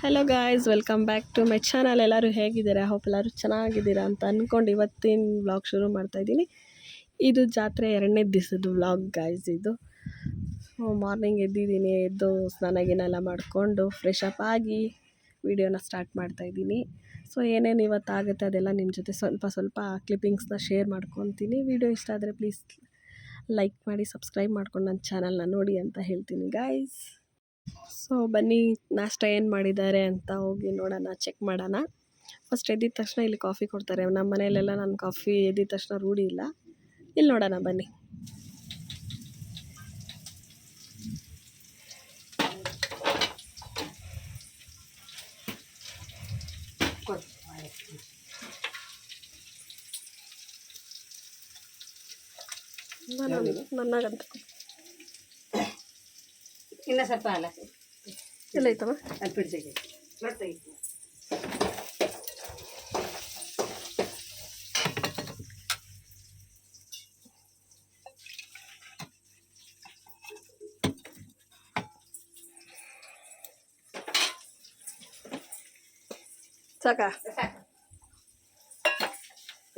Hello guys welcome back to my channel ಎಲ್ಲರೂ ಹೇಗಿದ್ದೀರಾ? Hope ಎಲ್ಲರೂ ಚೆನ್ನಾಗಿದ್ದೀರಾ ಅಂತ ಅಂದ್ಕೊಂಡು ಇವತ್ತಿನ ವ್ಲಾಗ್ ಶುರು ಮಾಡ್ತಾ ಇದ್ದೀನಿ. ಇದು ಜಾತ್ರೆ ಎರಡನೇ ದಿವಸದ ವ್ಲಾಗ್ ಗಾಯ್ಸ್ ಇದು. ಮಾರ್ನಿಂಗ್ ಎದ್ದಿದ್ದೀನಿ, ಎದ್ದು ಸ್ನಾನ ಗಿನ ಮಾಡಿಕೊಂಡು ಫ್ರೆಶ್ ಅಪ್ ಆಗಿ ವಿಡಿಯೋನ ಸ್ಟಾರ್ಟ್ ಮಾಡ್ತಾ ಇದ್ದೀನಿ. ಸೊ ಏನೇನು ಇವತ್ತು ಆಗುತ್ತೆ ಅದೆಲ್ಲ ನಿಮ್ಮ ಜೊತೆ ಸ್ವಲ್ಪ ಸ್ವಲ್ಪ ಕ್ಲಿಪ್ಪಿಂಗ್ಸ್ನ ಶೇರ್ ಮಾಡ್ಕೊತೀನಿ. ವಿಡಿಯೋ ಇಷ್ಟ ಆದರೆ ಪ್ಲೀಸ್ ಲೈಕ್ ಮಾಡಿ ಸಬ್ಸ್ಕ್ರೈಬ್ ಮಾಡ್ಕೊಂಡು ನನ್ನ ಚಾನಲ್ನ ನೋಡಿ ಅಂತ ಹೇಳ್ತೀನಿ ಗಾಯ್ಸ್ ಸೊ ಬನ್ನಿ, ನಾಷ್ಟ ಏನು ಮಾಡಿದ್ದಾರೆ ಅಂತ ಹೋಗಿ ನೋಡೋಣ ಚೆಕ್ ಮಾಡೋಣ. ಫಸ್ಟ್ ಎದ್ದಿದ ತಕ್ಷಣ ಇಲ್ಲಿ ಕಾಫಿ ಕೊಡ್ತಾರೆ. ನಮ್ಮ ಮನೆಯಲ್ಲೆಲ್ಲ ನಾನು ಕಾಫಿ ಎದ್ದಿದ ತಕ್ಷಣ ರೂಢಿ ಇಲ್ಲ. ಇಲ್ಲಿ ನೋಡೋಣ, ಬನ್ನಿ. ನನ್ನ ನನಗಂತ ಇನ್ನ ಸ್ವಲ್ಪ ಅಲ್ಲ. ಎಲ್ಲ ಐತವ ಅದು ಬಿಡ್ಸಿಗೆ ಸಾಕ?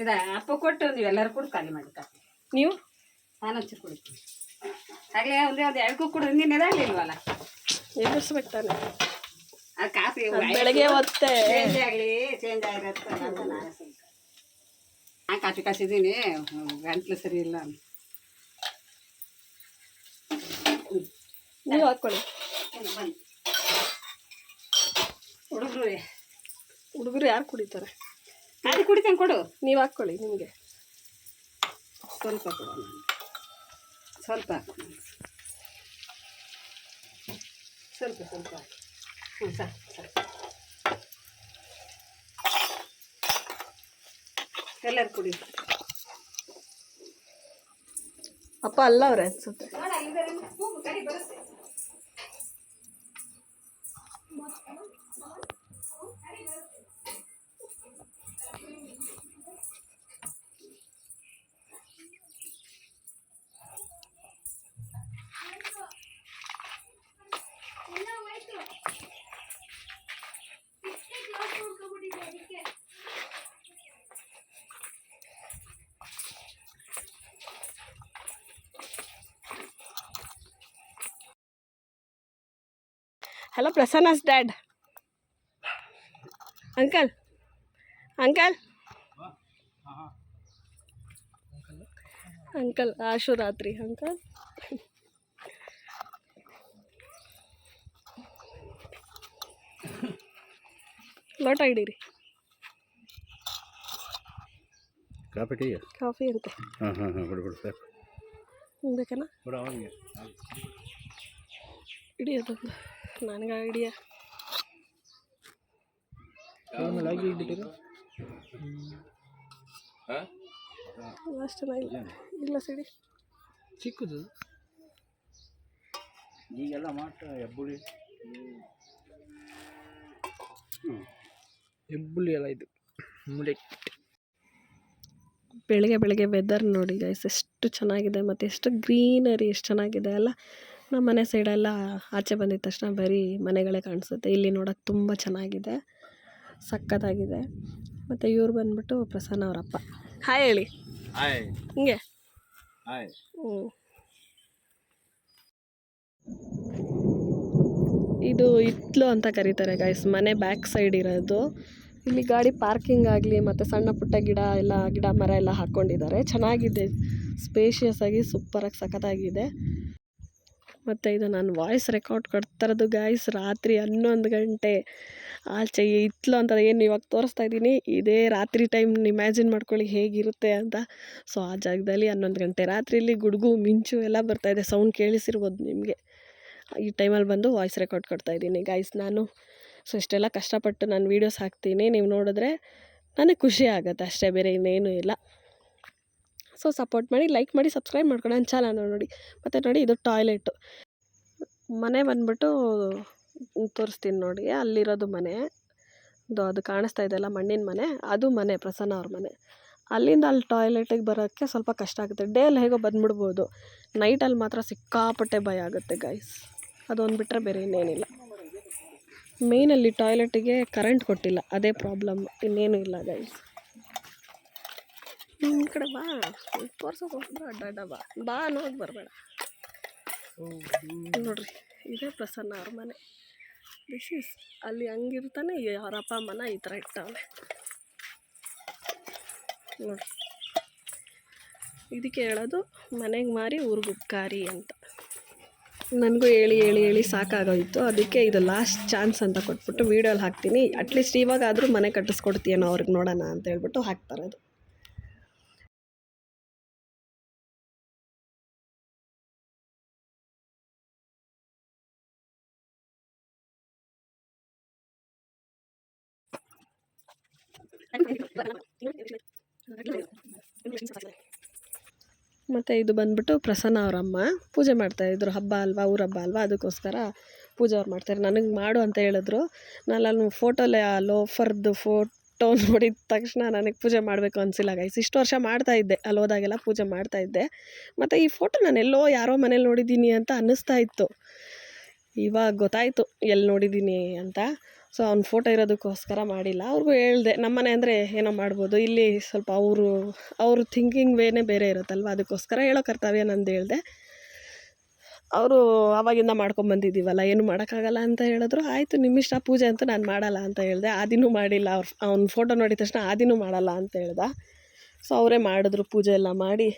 ಇದ ಅಪ್ಪ ಕೊಟ್ಟು ನೀವು ನೀವೆಲ್ಲರೂ ಕೂಡ ಖಾಲಿ ಮಾಡಿ ನೀವು? ನಾನು ಹಚ್ಚಿ ಕುಡಿತೀನಿ. ಹಾಗೆ ಒಂದೇ ಒಂದು ಎಳ್ಕು ಕುಕ್ಕುಡು ನಿನ್ನೆ ಎದಾಗಲಿಲ್ವಲ್ಲ ಎದುರಿಸ್ಬೇಕು ತಾನೆ ಆ ಕಾಫಿ ಅದ್ ಬೆಳಗ್ಗೆ ಹೊತ್ತೆ. ಚೇಂಜ್ ಆಗಲಿ ಚೇಂಜ್ ಆಗಿರತ್ತೆ ಅಂತ ನಾನು ಕಾಫಿ ಕಾಸಿದ್ದೀನಿ. ಗಂಟ್ಲು ಸರಿ ಇಲ್ಲ. ನೀವು ಹಾಕ್ಕೊಳ್ಳಿ ಹುಡುಗರು. ಹುಡುಗರು ಯಾರು ಕುಡಿತಾರೆ? ಅದು ಕುಡಿತೇನೆ ಕೊಡು. ನೀವು ಹಾಕ್ಕೊಳ್ಳಿ ನಿಮಗೆ. ಸ್ವಲ್ಪ ಕೊಡು. ಸ್ವಲ್ಪ. ಸ್ವಲ್ಪ ಸ್ವಲ್ಪ. ಹ್ಞೂ ಸಾಕು ಸಾಕು ಎಲ್ಲರೂ ಕುಡಿ. ಅಪ್ಪ ಅಲ್ಲ ಅವ್ರೆ ಅನ್ಸುತ್ತೆ ಹಲೋ ಪ್ರಸನ್ನಸ್ ಡ್ಯಾಡ್ ಅಂಕಲ್ ಅಂಕಲ್ ಅಂಕಲ್ ಆಶು ರಾತ್ರಿ ಅಂಕಲ್ ಲೋಟ ಹಿಡೀರಿ ಕಾಫಿ ಟೀ ಕಾಫಿ ಅಂತೆ. ಹಾಂ ಹಾಂ ಹಾಂ ಬಿಡು ಬಿಡು ಸಾಕು. ಬೇಕನ? ಬಿಡು ಅವನಿಗೆ. ಇಡಿ ಅದೊಂದು. ನನಗೆ ಐಡಿಯಾ ಅಷ್ಟು ಚೆನ್ನಾಗಿಲ್ಲ ಇಲ್ಲ. ಸಿಡಿ. ಚಿಕ್ಕದು. ಈಗೆಲ್ಲ ಮಾಟ ಹೆಬ್ಬುಳಿ ಹೆಬ್ಬುಳಿ ಎಲ್ಲ ಇದು. ಬೆಳಗ್ಗೆ ಬೆಳಗ್ಗೆ ವೆದರ್ ನೋಡಿ ಗೈಸ್ ಎಷ್ಟು ಚೆನ್ನಾಗಿದೆ ಮತ್ತೆ ಎಷ್ಟು ಗ್ರೀನರಿ ಎಷ್ಟು ಚೆನ್ನಾಗಿದೆ ಅಲ್ಲ? ನಮ್ಮ ಮನೆ ಸೈಡೆಲ್ಲ ಆಚೆ ಬಂದಿದ ತಕ್ಷಣ ಬರೀ ಮನೆಗಳೇ ಕಾಣಿಸುತ್ತೆ. ಇಲ್ಲಿ ನೋಡೋಕೆ ತುಂಬ ಚೆನ್ನಾಗಿದೆ. ಸಕ್ಕತ್ತಾಗಿದೆ. ಮತ್ತು ಇವ್ರು ಬಂದ್ಬಿಟ್ಟು ಪ್ರಸನ್ನ ಅವರಪ್ಪ ಹಾಯ್ ಹೇಳಿ. ಹಾಯ್ ಹಿಂಗೆ. ಹಾಯ್ ಹ್ಞೂ ಇದು ಇತ್ಲು ಅಂತ ಕರೀತಾರೆ ಗಾಯ್ಸ್ ಮನೆ ಬ್ಯಾಕ್ ಸೈಡ್ ಇರೋದು. ಇಲ್ಲಿ ಗಾಡಿ ಪಾರ್ಕಿಂಗ್ ಆಗಲಿ ಮತ್ತು ಸಣ್ಣ ಪುಟ್ಟ ಗಿಡ ಎಲ್ಲ ಗಿಡ ಮರ ಎಲ್ಲ ಹಾಕ್ಕೊಂಡಿದ್ದಾರೆ ಚೆನ್ನಾಗಿದೆ. ಸ್ಪೇಷಿಯಸ್ ಆಗಿ ಸೂಪರಾಗಿ ಸಖತ್ತಾಗಿದೆ ಮತ್ತು ಇದು ನಾನು ವಾಯ್ಸ್ ರೆಕಾರ್ಡ್ ಕೊಡ್ತಾರದು ಗಾಯ್ಸ್ ರಾತ್ರಿ ಹನ್ನೊಂದು ಗಂಟೆ. ಆಚೆ ಇತ್ಲು ಅಂತ ಏನು ಇವಾಗ ತೋರಿಸ್ತಾ ಇದ್ದೀನಿ. ಇದೇ ರಾತ್ರಿ ಟೈಮ್ ಇಮ್ಯಾಜಿನ್ ಮಾಡ್ಕೊಳ್ಳಿ ಹೇಗಿರುತ್ತೆ ಅಂತ. ಸೊ ಆ ಜಾಗದಲ್ಲಿ ಹನ್ನೊಂದು ಗಂಟೆ. ರಾತ್ರಿಯಲ್ಲಿ ಗುಡುಗು, ಮಿಂಚು ಎಲ್ಲ ಬರ್ತಾಯಿದೆ ಸೌಂಡ್ ಕೇಳಿಸಿರ್ಬೋದು ನಿಮಗೆ. ಈ ಟೈಮಲ್ಲಿ ಬಂದು ವಾಯ್ಸ್ ರೆಕಾರ್ಡ್ ಕೊಡ್ತಾ ಇದ್ದೀನಿ ಗಾಯ್ಸ್ ನಾನು. ಸೊ ಇಷ್ಟೆಲ್ಲ ಕಷ್ಟಪಟ್ಟು ನಾನು ವೀಡಿಯೋಸ್ ಹಾಕ್ತೀನಿ. ನೀವು ನೋಡಿದ್ರೆ ನನಗೆ ಖುಷಿ ಆಗುತ್ತೆ. ಅಷ್ಟೇ, ಬೇರೆ ಇನ್ನೇನೂ ಇಲ್ಲ. ಸೊ ಸಪೋರ್ಟ್ ಮಾಡಿ, ಲೈಕ್ ಮಾಡಿ, ಸಬ್ಸ್ಕ್ರೈಬ್ ಮಾಡ್ಕೊಂಡು ನನ್ನ ಚಾನಲ್ ನೋಡಿ ಮತ್ತು ನೋಡಿ ಇದು ಟಾಯ್ಲೆಟು. ಮನೆ ಬಂದ್ಬಿಟ್ಟು ತೋರಿಸ್ತೀನಿ ನೋಡಿ. ಅಲ್ಲಿರೋದು ಮನೆ. ಅದು ಅದು ಕಾಣಿಸ್ತಾ ಇದೆಯಲ್ಲ ಮಣ್ಣಿನ ಮನೆ. ಅದು ಮನೆ, ಪ್ರಸನ್ನ ಅವ್ರ ಮನೆ. ಅಲ್ಲಿಂದ ಅಲ್ಲಿ ಟಾಯ್ಲೆಟಿಗೆ ಬರೋಕ್ಕೆ ಸ್ವಲ್ಪ ಕಷ್ಟ ಆಗುತ್ತೆ. ಡೇ ಅಲ್ಲಿ ಹೇಗೋ ಬಂದ್ಬಿಡ್ಬೋದು. ನೈಟಲ್ಲಿ ಮಾತ್ರ ಸಿಕ್ಕಾಪಟ್ಟೆ ಭಯ ಆಗುತ್ತೆ ಗೈಸ್ ಅದೊಂದು ಬಿಟ್ಟರೆ ಬೇರೆ ಇನ್ನೇನಿಲ್ಲ. ಮೇಯ್ನಲ್ಲಿ ಟಾಯ್ಲೆಟಿಗೆ ಕರೆಂಟ್ ಕೊಟ್ಟಿಲ್ಲ. ಅದೇ ಪ್ರಾಬ್ಲಮ್ ಇನ್ನೇನು ಇಲ್ಲ ಗೈಸ್ ಈ ಕಡೆ ಬಾ. ತೋರ್ಸೋಕೆ ಅಡ್ಡ ಬಾ. ಬಾ ಅನ್ನೋದು ಬರಬೇಡ. ನೋಡ್ರಿ, ಇದೇ ಪ್ರಸನ್ನ ಅವ್ರ ಮನೆ. ಅಲ್ಲಿ ಹಂಗಿರ್ತಾನೆ ಅವ್ರ ಅಪ್ಪ, ಅಮ್ಮನ ಈ ಥರ ಇಟ್ಟವನೆ ನೋಡ್ರಿ. ಇದಕ್ಕೆ ಹೇಳೋದು, ಮನೆಗೆ ಮಾರಿ ಊರಿಗೆ ಉಪ್ಕಾರಿ ಅಂತ. ನನಗೂ ಹೇಳಿ ಹೇಳಿ ಹೇಳಿ ಸಾಕಾಗೋಯಿತು. ಅದಕ್ಕೆ ಇದು ಲಾಸ್ಟ್ ಚಾನ್ಸ್ ಅಂತ ಕೊಟ್ಬಿಟ್ಟು ವೀಡಿಯೋಲಿ ಹಾಕ್ತೀನಿ. ಅಟ್ಲೀಸ್ಟ್ ಇವಾಗಾದರೂ ಮನೆ ಕಟ್ಟಿಸ್ಕೊಡ್ತೀಯನೋ ಅವ್ರಿಗೆ ನೋಡೋಣ ಅಂತ ಹೇಳ್ಬಿಟ್ಟು ಹಾಕ್ತಾರೆ ಮತ್ತು ಇದು ಬಂದ್ಬಿಟ್ಟು ಪ್ರಸನ್ನ ಅವರಮ್ಮ ಪೂಜೆ ಮಾಡ್ತಾಯಿದ್ರು ಹಬ್ಬ ಅಲ್ವಾ? ಊರ ಹಬ್ಬ ಅಲ್ವಾ? ಅದಕ್ಕೋಸ್ಕರ ಪೂಜೆ ಅವ್ರು ಮಾಡ್ತಾರೆ ನನಗೆ ಮಾಡು ಅಂತ ಹೇಳಿದ್ರು. ನಾನು ಅಲ್ಲಿ ಫೋಟೋಲೆ ಆ ಲೋಫರ್ದು ಫೋಟೋ ನೋಡಿದ ತಕ್ಷಣ ನನಗೆ ಪೂಜೆ ಮಾಡಬೇಕು ಅನಿಸಿಲ್ಲ ಗೈಸ್ ಇಷ್ಟು ವರ್ಷ ಮಾಡ್ತಾ ಇದ್ದೆ. ಅಲ್ಲಿ ಹೋದಾಗೆಲ್ಲ ಪೂಜೆ ಮಾಡ್ತಾ ಇದ್ದೆ. ಮತ್ತು ಈ ಫೋಟೋ ನಾನು ಎಲ್ಲೋ ಯಾರೋ ಮನೇಲಿ ನೋಡಿದ್ದೀನಿ ಅಂತ ಅನ್ನಿಸ್ತಾ ಇತ್ತು. ಇವಾಗ ಗೊತ್ತಾಯಿತು ಎಲ್ಲಿ ನೋಡಿದ್ದೀನಿ ಅಂತ. ಸೊ ಅವ್ನ ಫೋಟೋ ಇರೋದಕ್ಕೋಸ್ಕರ ಮಾಡಿಲ್ಲ. ಅವ್ರಿಗೂ ಹೇಳಿದೆ ನಮ್ಮನೆ ಅಂದರೆ ಏನೋ ಮಾಡ್ಬೋದು. ಇಲ್ಲಿ ಸ್ವಲ್ಪ ಅವರು, ಅವ್ರ ಥಿಂಕಿಂಗ್ ವೇನೇ ಬೇರೆ ಇರುತ್ತಲ್ವ? ಅದಕ್ಕೋಸ್ಕರ ಹೇಳೋ ಕರ್ತವ್ಯ ನಂದು, ಹೇಳ್ದೆ. ಅವರು ಆವಾಗಿಂದ ಮಾಡ್ಕೊಂಬಂದಿದ್ದೀವಲ್ಲ ಏನು ಮಾಡೋಕ್ಕಾಗಲ್ಲ ಅಂತ ಹೇಳಿದ್ರು. ಆಯಿತು, ನಿಮ್ಮಿಷ್ಟ ಪೂಜೆ ಅಂತೂ ನಾನು ಮಾಡಲ್ಲ ಅಂತ ಹೇಳಿದೆ. ಆದಿನೂ ಮಾಡಿಲ್ಲ. ಅವ್ರ, ಅವ್ನ ಫೋಟೋ ನೋಡಿದ ತಕ್ಷಣ ಆದಿನೂ ಮಾಡಲ್ಲ ಅಂತ ಹೇಳ್ದ. ಸೊ ಅವರೇ ಮಾಡಿದ್ರು, ಪೂಜೆ ಎಲ್ಲ ಮಾಡಿ.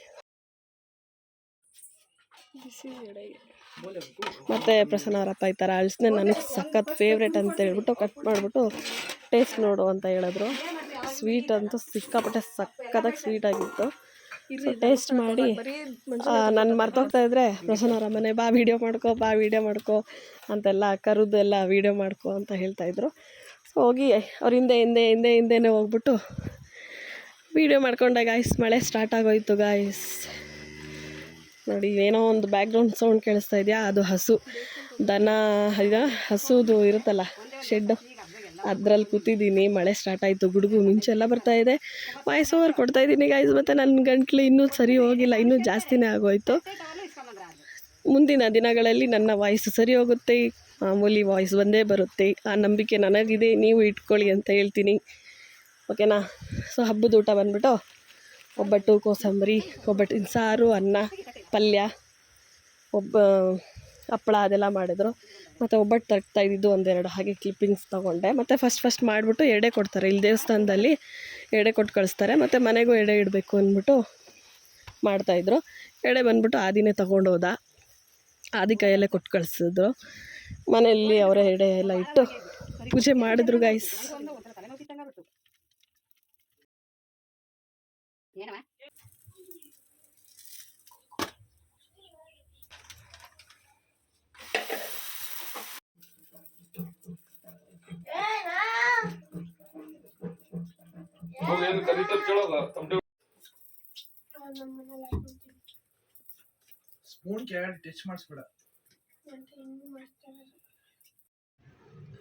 ಮತ್ತು ಪ್ರಸನ್ನ ಅವರಪ್ಪ ಈ ಥರ ಅಳಿಸ್ನೆ ನನಗೆ ಸಖತ್ ಫೇವ್ರೇಟ್ ಅಂತ ಹೇಳ್ಬಿಟ್ಟು ಕಟ್ ಮಾಡಿಬಿಟ್ಟು ಟೇಸ್ಟ್ ನೋಡು ಅಂತ ಹೇಳಿದ್ರು. ಸ್ವೀಟ್ ಅಂತೂ ಸಿಕ್ಕಾಪಟ್ಟೆ ಸಖತ್ತಾಗಿ ಸ್ವೀಟ್ ಆಗಿತ್ತು. ಟೇಸ್ಟ್ ಮಾಡಿ ನಾನು ಮರ್ತೋಗ್ತಾ ಇದ್ರೆ ಪ್ರಸನ್ನ ಅವರ ಮನೆ ಬಾ ವೀಡಿಯೋ ಮಾಡ್ಕೊ, ಬಾ ವೀಡಿಯೋ ಮಾಡ್ಕೊ ಅಂತೆಲ್ಲ ಕರೆದು ಎಲ್ಲ ವೀಡಿಯೋ ಮಾಡ್ಕೊ ಅಂತ ಹೇಳ್ತಾಯಿದ್ರು ಸೊ ಹೋಗಿ, ಅವ್ರ ಹಿಂದೆ ಹಿಂದೆ ಹಿಂದೆ, ಹಿಂದೆನೇ ಹೋಗ್ಬಿಟ್ಟು ವೀಡಿಯೋ ಮಾಡ್ಕೊಂಡೆ ಗಾಯ್ಸ್ ಮಳೆ ಸ್ಟಾರ್ಟ್ ಆಗೋಯ್ತು ಗಾಯ್ಸ್ ನೋಡಿ, ಏನೋ ಒಂದು ಬ್ಯಾಕ್ಗ್ರೌಂಡ್ ಸೌಂಡ್ ಕೇಳಿಸ್ತಾ ಇದೆಯಾ? ಅದು ಹಸು. ದನ ಈಗ ಹಸುದು ಇರುತ್ತಲ್ಲ ಶೆಡ್ಡು ಅದ್ರಲ್ಲಿ ಕೂತಿದ್ದೀನಿ, ಮಳೆ ಸ್ಟಾರ್ಟ್ ಆಯಿತು, ಗುಡುಗು ಮಿಂಚೆಲ್ಲ ಬರ್ತಾ ಇದೆ. ವಾಯ್ಸ್ ಓವರ್ ಕೊಡ್ತಾ ಇದ್ದೀನಿ ಗಾಯ್ಸ್ ಮತ್ತು ನನ್ನ ಗಂಟ್ಲು ಇನ್ನೂ ಸರಿ ಹೋಗಿಲ್ಲ, ಇನ್ನೂ ಜಾಸ್ತಿನೇ ಆಗೋಯ್ತು. ಮುಂದಿನ ದಿನಗಳಲ್ಲಿ ನನ್ನ ವಾಯ್ಸ್ ಸರಿ ಹೋಗುತ್ತೆ, ಮಾಮೂಲಿ ವಾಯ್ಸ್ ಬಂದೇ ಬರುತ್ತೆ. ಆ ನಂಬಿಕೆ ನನಗಿದೆ, ನೀವು ಇಟ್ಕೊಳ್ಳಿ ಅಂತ ಹೇಳ್ತೀನಿ. ಓಕೆನಾ ಸೊ ಹಬ್ಬದ ಊಟ ಬಂದ್ಬಿಟ್ಟು, ಒಬ್ಬಟ್ಟು, ಕೋಸಂಬರಿ ಒಬ್ಬಟ್ಟಿನ ಸಾರು, ಅನ್ನ. ಪಲ್ಯ, ಒಬ್ಬ, ಹಪ್ಪಳ ಅದೆಲ್ಲ ಮಾಡಿದ್ರು. ಮತ್ತು ಒಬ್ಬಟ್ಟು ತರ್ತಾ ಇದ್ದಿದ್ದು ಒಂದೆರಡು, ಹಾಗೆ ಕ್ಲಿಪ್ಪಿಂಗ್ಸ್ ತೊಗೊಂಡೆ. ಮತ್ತು ಫಸ್ಟ್ ಫಸ್ಟ್ ಮಾಡಿಬಿಟ್ಟು ಎಡೆ ಕೊಡ್ತಾರೆ. ಇಲ್ಲಿ ದೇವಸ್ಥಾನದಲ್ಲಿ ಎಡೆ ಕೊಟ್ಟು ಕಳಿಸ್ತಾರೆ. ಮತ್ತು ಮನೆಗೂ ಎಡೆ ಇಡಬೇಕು ಅಂದ್ಬಿಟ್ಟು ಮಾಡ್ತಾಯಿದ್ರು ಎಡೆ ಬಂದ್ಬಿಟ್ಟು ಆದಿನೇ ತೊಗೊಂಡು ಹೋದ. ಆದಿ ಕೈಯಲ್ಲೇ ಕೊಟ್ಟು ಕಳಿಸಿದ್ರು. ಮನೆಯಲ್ಲಿ ಅವರ ಎಡೆ ಎಲ್ಲ ಇಟ್ಟು ಪೂಜೆ ಮಾಡಿದ್ರು ಸ್ಪೂನ್ ಟಚ್ ಮಾಡಿಸ್ಬೇಡ.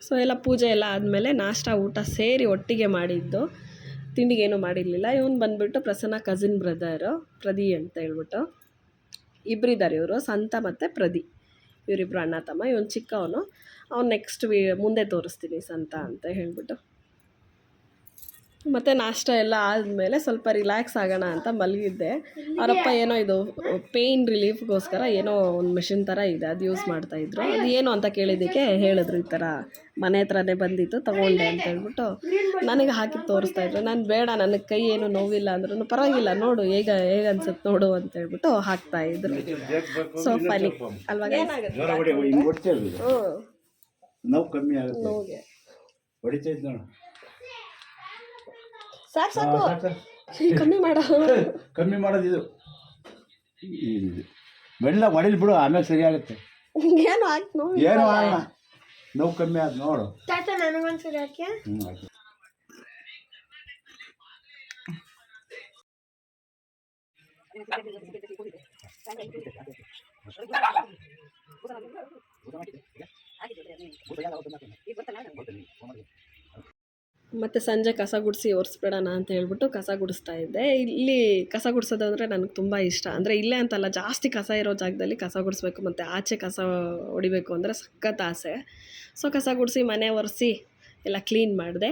ಸೊ ಎಲ್ಲ ಪೂಜೆ ಎಲ್ಲ ಆದಮೇಲೆ ನಾಷ್ಟ ಊಟ ಸೇರಿ ಒಟ್ಟಿಗೆ ಮಾಡಿದ್ದು. ತಿಂಡಿಗೇನು ಮಾಡಿರಲಿಲ್ಲ. ಇವನು ಬಂದ್ಬಿಟ್ಟು ಪ್ರಸನ್ನ ಕಸಿನ್ ಬ್ರದರು ಪ್ರದಿ ಅಂತ ಹೇಳ್ಬಿಟ್ಟು ಇಬ್ಬರಿದ್ದಾರೆ ಇವರು ಸಂತ ಮತ್ತು ಪ್ರದಿ ಇವರಿಬ್ಬರು ಅಣ್ಣ ತಮ್ಮ ಇವನು ಚಿಕ್ಕವನು. ಅವ್ನು ನೆಕ್ಸ್ಟ್ ವಿ ಮುಂದೆ ತೋರಿಸ್ತೀನಿ ಸಂತ ಅಂತ ಹೇಳ್ಬಿಟ್ಟು. ಮತ್ತು ನಾಷ್ಟ ಎಲ್ಲ ಆದಮೇಲೆ ಸ್ವಲ್ಪ ರಿಲ್ಯಾಕ್ಸ್ ಆಗೋಣ ಅಂತ ಮಲಗಿದ್ದೆ. ಅವರಪ್ಪ ಏನೋ ಇದು ಪೇಯ್ನ್ ರಿಲೀಫ್ಗೋಸ್ಕರ ಏನೋ ಒಂದು ಮೆಷಿನ್ ಥರ ಇದೆ ಅದು ಯೂಸ್ ಮಾಡ್ತಾಯಿದ್ರು ಅದು ಏನು ಅಂತ ಕೇಳಿದ್ದಕ್ಕೆ ಹೇಳಿದ್ರು ಈ ಥರ ಮನೆ ಹತ್ರನೇ ಬಂದಿತ್ತು ತೊಗೊಂಡೆ ಅಂತ ಹೇಳ್ಬಿಟ್ಟು ನನಗೆ ಹಾಕಿ ತೋರಿಸ್ತಾ ಇದ್ರು. ನಾನು ಬೇಡ ನನಗೆ ಕೈ ಏನು ನೋವಿಲ್ಲ ಅಂದ್ರೂ ಪರವಾಗಿಲ್ಲ ನೋಡು ಹೇಗ ಹೇಗೆ ಅನ್ಸುತ್ತೆ ನೋಡು ಅಂತ ಹೇಳ್ಬಿಟ್ಟು ಹಾಕ್ತಾ ಇದ್ರು. ಸೊ ಫನಿ ಏನಾಗುತ್ತೆ ಹ್ಞೂ ನೋವು ಕಮ್ಮಿ ಆಗುತ್ತೆ. ನೋವಿಗೆ. ಸಾಕು ಸಾಕು. ಕಮ್ಮಿ ಮಾಡ. ಕಮ್ಮಿ ಮಾಡೋದು ಇದು. ಬೆಳ್ಳ ಹೊಡಿಲ್ ಬಿಡು ಆಮೇಲೆ ಸರಿ ಆಗುತ್ತೆ. ಏನು ಆಯ್ತು ನೋವು ಏನು ಆಗಲ್ಲ. ನೋವು ಕಮ್ಮಿ ಆದ್ ನೋಡು. ತಾತ ನನಗೊಂದ್ಸರಿ ಹಾಕಿ ಹ್ಞೂ ಆಯ್ತು. ಮತ್ತು ಸಂಜೆ ಕಸ ಗುಡಿಸಿ ಒರೆಸ್ಬಿಡೋಣ ಅಂತ ಹೇಳ್ಬಿಟ್ಟು ಕಸ ಗುಡಿಸ್ತಾ ಇದ್ದೆ. ಇಲ್ಲಿ ಕಸ ಗುಡಿಸೋದು ಅಂದರೆ ನನಗೆ ತುಂಬ ಇಷ್ಟ. ಅಂದರೆ ಇಲ್ಲೇ ಅಂತಲ್ಲ, ಜಾಸ್ತಿ ಕಸ ಇರೋ ಜಾಗದಲ್ಲಿ ಕಸ ಗುಡಿಸ್ಬೇಕು, ಮತ್ತು ಆಚೆ ಕಸ ಹೊಡಿಬೇಕು ಅಂದರೆ ಸಖತ್ ಆಸೆ. ಸೊ ಕಸ ಗುಡಿಸಿ ಮನೆ ಒರೆಸಿ ಎಲ್ಲ ಕ್ಲೀನ್ ಮಾಡಿದೆ.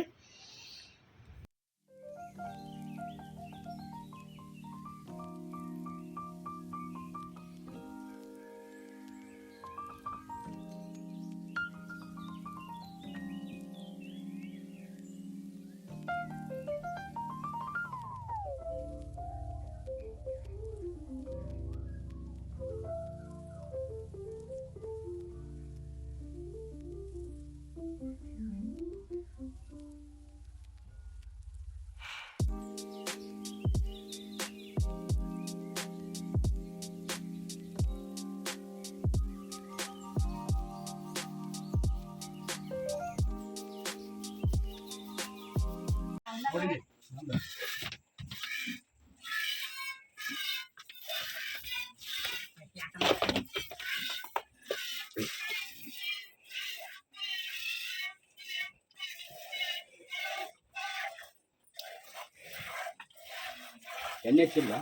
ಎಣ್ಣೆ ಹಚ್ಚಿಲ್ಲ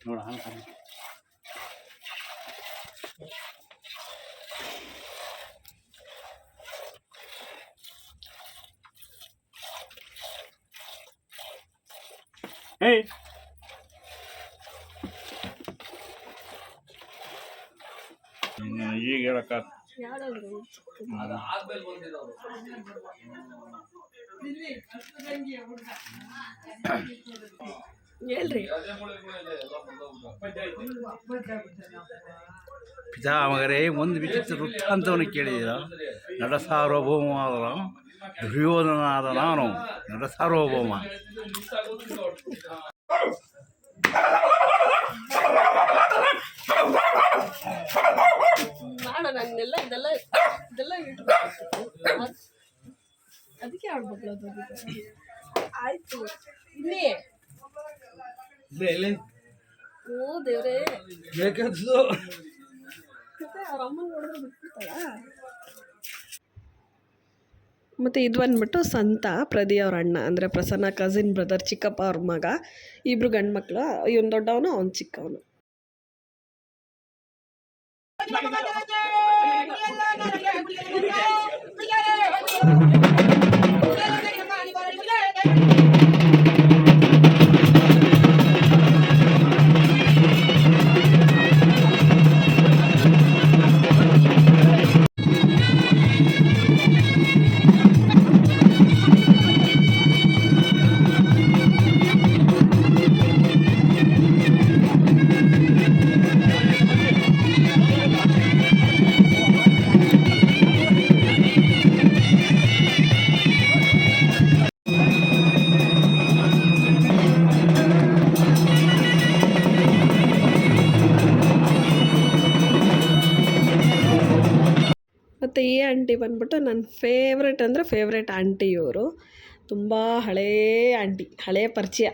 ನೋಡ ಏಯ್! ಈಗ ಹೇಳಕ್ಕ ಹೇಳ್ರಿ ಪಿತಾಮಗರೇ ಒಂದು ವಿಚಿತ್ರ ವೃತ್ತಾಂತವನ್ನು ಕೇಳಿದ್ದೀರ ನಟ ಸಾರ್ವಭೌಮವಾದ ದುರ್ಯೋಧನಾದ ನಾನು ನಟ ಸಾರ್ವಭೌಮ ಮಾಡ ನನ್ನೆಲ್ಲ ಇದೆಲ್ಲ ಇದೆಲ್ಲ ಇಟ್ಬಿಟ್ಟು ಅದ್- ಅದಕ್ಕೆ ಆಡ್ಬೇಕು ಅದು ಆಯ್ತು. ಇಲ್ಲಿ. ಓ ದೇವ್ರೇ. ಮತ್ತೆ ಅವ್ರ ಅಮ್ಮನ ನೋಡಿದ್ರೆ ಬಿಟ್ಬಿಡ್ತಾಳ? ಮತ್ತು ಇದು ಬಂದ್ಬಿಟ್ಟು ಸಂತ ಪ್ರದಿ ಅವ್ರ ಅಣ್ಣ ಅಂದರೆ ಪ್ರಸನ್ನ ಕಸಿನ್ ಬ್ರದರ್ ಚಿಕ್ಕಪ್ಪ ಅವ್ರ ಮಗ ಇಬ್ಬರು ಗಂಡು ಮಕ್ಕಳು ಇವನು ದೊಡ್ಡವನು ಅವ್ನು ಚಿಕ್ಕವನು. ಮತ್ತು ಈ ಆಂಟಿ ಬಂದ್ಬಿಟ್ಟು ನನ್ನ ಫೇವ್ರೆಟ್ ಅಂದರೆ ಫೇವ್ರೆಟ್ ಆಂಟಿ ಇವರು ತುಂಬ ಹಳೇ ಆಂಟಿ ಹಳೇ ಪರಿಚಯ.